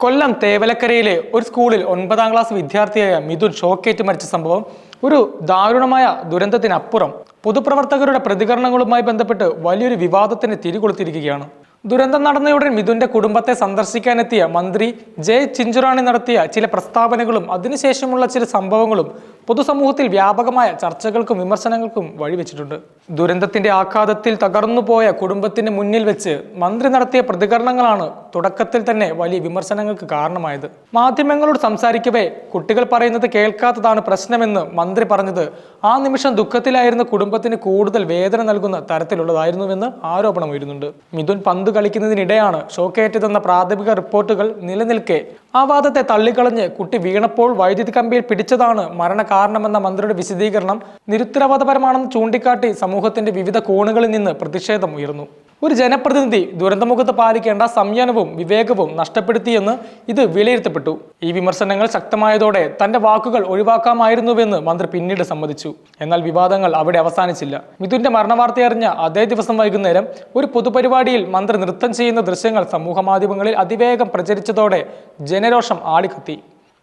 കൊല്ലം തേവലക്കരയിലെ ഒരു സ്കൂളിൽ ഒൻപതാം ക്ലാസ് വിദ്യാർത്ഥിയായ മിഥുൻ ഷോക്കേറ്റ് മരിച്ച സംഭവം ഒരു ദാരുണമായ ദുരന്തത്തിനപ്പുറം പൊതുപ്രവർത്തകരുടെ പ്രതികരണങ്ങളുമായി ബന്ധപ്പെട്ട് വലിയൊരു വിവാദത്തിന് തിരികൊളുത്തിരിക്കുകയാണ് ദുരന്തം നടന്നയുടൻ മിഥുന്റെ കുടുംബത്തെ സന്ദർശിക്കാനെത്തിയ മന്ത്രി ജെ ചിഞ്ചുറാണി നടത്തിയ ചില പ്രസ്താവനകളും അതിനുശേഷമുള്ള ചില സംഭവങ്ങളും പൊതുസമൂഹത്തിൽ വ്യാപകമായ ചർച്ചകൾക്കും വിമർശനങ്ങൾക്കും വഴിവെച്ചിട്ടുണ്ട്. ദുരന്തത്തിന്റെ ആഘാതത്തിൽ തകർന്നുപോയ കുടുംബത്തിന് മുന്നിൽ വെച്ച് മന്ത്രി നടത്തിയ പ്രതികരണങ്ങളാണ് തുടക്കത്തിൽ തന്നെ വലിയ വിമർശനങ്ങൾക്ക് കാരണമായത്. മാധ്യമങ്ങളോട് സംസാരിക്കവേ കുട്ടികൾ പറയുന്നത് കേൾക്കാത്തതാണ് പ്രശ്നമെന്ന് മന്ത്രി പറഞ്ഞത് ആ നിമിഷം ദുഃഖത്തിലായിരുന്ന കുടുംബത്തിന് കൂടുതൽ വേദന നൽകുന്ന തരത്തിലുള്ളതായിരുന്നുവെന്ന് ആരോപണം ഉയരുന്നുണ്ട് മിഥുൻ പന്ത് കളിക്കുന്നതിനിടെയാണ് ഷോക്കേറ്റതെന്ന പ്രാഥമിക റിപ്പോർട്ടുകൾ നിലനിൽക്കെ. ആ വാദത്തെ തള്ളിക്കളഞ്ഞ് കുട്ടി വീണപ്പോൾ വൈദ്യുതി കമ്പിയിൽ പിടിച്ചതാണ് മരണകാരണമെന്ന മന്ത്രിയുടെ വിശദീകരണം നിരുത്തരവാദപരമാണെന്ന് ചൂണ്ടിക്കാട്ടി സമൂഹത്തിന്റെ വിവിധ കോണുകളിൽ നിന്ന് പ്രതിഷേധം ഉയർന്നു. ഒരു ജനപ്രതിനിധി ദുരന്തമുഖത്ത് പാലിക്കേണ്ട സംയനവും വിവേകവും നഷ്ടപ്പെടുത്തിയെന്ന് ഇത് വിലയിരുത്തപ്പെട്ടു. ഈ വിമർശനങ്ങൾ ശക്തമായതോടെ തന്റെ വാക്കുകൾ ഒഴിവാക്കാമായിരുന്നുവെന്ന് മന്ത്രി പിന്നീട് സമ്മതിച്ചു. എന്നാൽ വിവാദങ്ങൾ അവിടെ അവസാനിച്ചില്ല. മിഥുന്റെ മരണവാർത്തയറിഞ്ഞ അതേ ദിവസം വൈകുന്നേരം ഒരു പൊതുപരിപാടിയിൽ മന്ത്രി നൃത്തം ചെയ്യുന്ന ദൃശ്യങ്ങൾ സമൂഹമാധ്യമങ്ങളിൽ അതിവേഗം പ്രചരിച്ചതോടെ ജനരോഷം ആളിക്കത്തി.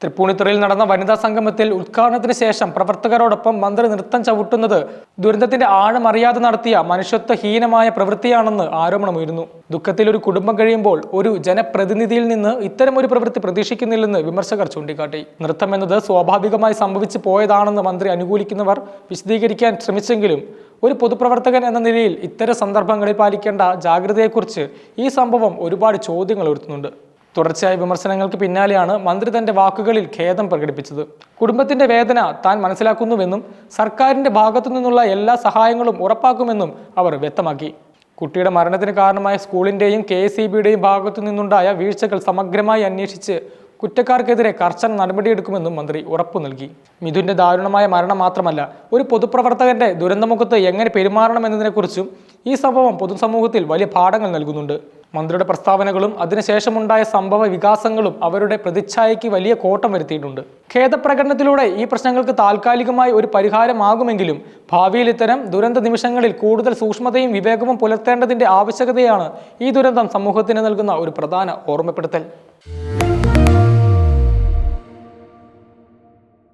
തൃപ്പൂണിത്തുറയിൽ നടന്ന വനിതാ സംഗമത്തിൽ ഉദ്ഘാടനത്തിന് ശേഷം പ്രവർത്തകരോടൊപ്പം മന്ത്രി നൃത്തം ചവിട്ടുന്നത് ദുരന്തത്തിന്റെ ആഴമറിയാതെ നടത്തിയ മനുഷ്യത്വഹീനമായ പ്രവൃത്തിയാണെന്ന് ആരോപണമുയരുന്നു. ദുഃഖത്തിൽ ഒരു കുടുംബം കഴിയുമ്പോൾ ഒരു ജനപ്രതിനിധിയിൽ നിന്ന് ഇത്തരമൊരു പ്രവൃത്തി പ്രതീക്ഷിക്കുന്നില്ലെന്ന് വിമർശകർ ചൂണ്ടിക്കാട്ടി. നൃത്തം എന്നത് സ്വാഭാവികമായി സംഭവിച്ചു പോയതാണെന്ന് മന്ത്രി അനുകൂലിക്കുന്നവർ വിശദീകരിക്കാൻ ശ്രമിച്ചെങ്കിലും ഒരു പൊതുപ്രവർത്തകൻ എന്ന നിലയിൽ ഇത്തരം സന്ദർഭങ്ങളിൽ പാലിക്കേണ്ട ജാഗ്രതയെക്കുറിച്ച് ഈ സംഭവം ഒരുപാട് ചോദ്യങ്ങൾ ഉയർത്തുന്നുണ്ട്. തുടർച്ചയായ വിമർശനങ്ങൾക്ക് പിന്നാലെയാണ് മന്ത്രി തന്റെ വാക്കുകളിൽ ഖേദം പ്രകടിപ്പിച്ചത്. കുടുംബത്തിന്റെ വേദന താൻ മനസ്സിലാക്കുന്നുവെന്നും സർക്കാരിന്റെ ഭാഗത്തു നിന്നുള്ള എല്ലാ സഹായങ്ങളും ഉറപ്പാക്കുമെന്നും അവർ വ്യക്തമാക്കി. കുട്ടിയുടെ മരണത്തിന് കാരണമായ സ്കൂളിന്റെയും കെ എസ് ഇ ബിയുടെയും ഭാഗത്തു നിന്നുണ്ടായ വീഴ്ചകൾ സമഗ്രമായി അന്വേഷിച്ച് കുറ്റക്കാർക്കെതിരെ കർശന നടപടിയെടുക്കുമെന്നും മന്ത്രി ഉറപ്പു നൽകി. മിഥുന്റെ ദാരുണമായ മരണം മാത്രമല്ല ഒരു പൊതുപ്രവർത്തകന്റെ ദുരന്തമുഖത്ത് എങ്ങനെ പെരുമാറണമെന്നതിനെക്കുറിച്ചും ഈ സംഭവം പൊതുസമൂഹത്തിൽ വലിയ പാഠങ്ങൾ നൽകുന്നുണ്ട്. മന്ത്രിയുടെ പ്രസ്താവനകളും അതിനുശേഷമുണ്ടായ സംഭവ വികാസങ്ങളും അവരുടെ പ്രതിച്ഛായയ്ക്ക് വലിയ കോട്ടം വരുത്തിയിട്ടുണ്ട്. ഖേദപ്രകടനത്തിലൂടെ ഈ പ്രശ്നങ്ങൾക്ക് താൽക്കാലികമായി ഒരു പരിഹാരമാകുമെങ്കിലും ഭാവിയിൽ ഇത്തരം ദുരന്ത നിമിഷങ്ങളിൽ കൂടുതൽ സൂക്ഷ്മതയും വിവേകവും പുലർത്തേണ്ടതിന്റെ ആവശ്യകതയാണ് ഈ ദുരന്തം സമൂഹത്തിന് നൽകുന്ന ഒരു പ്രധാന ഓർമ്മപ്പെടുത്തൽ.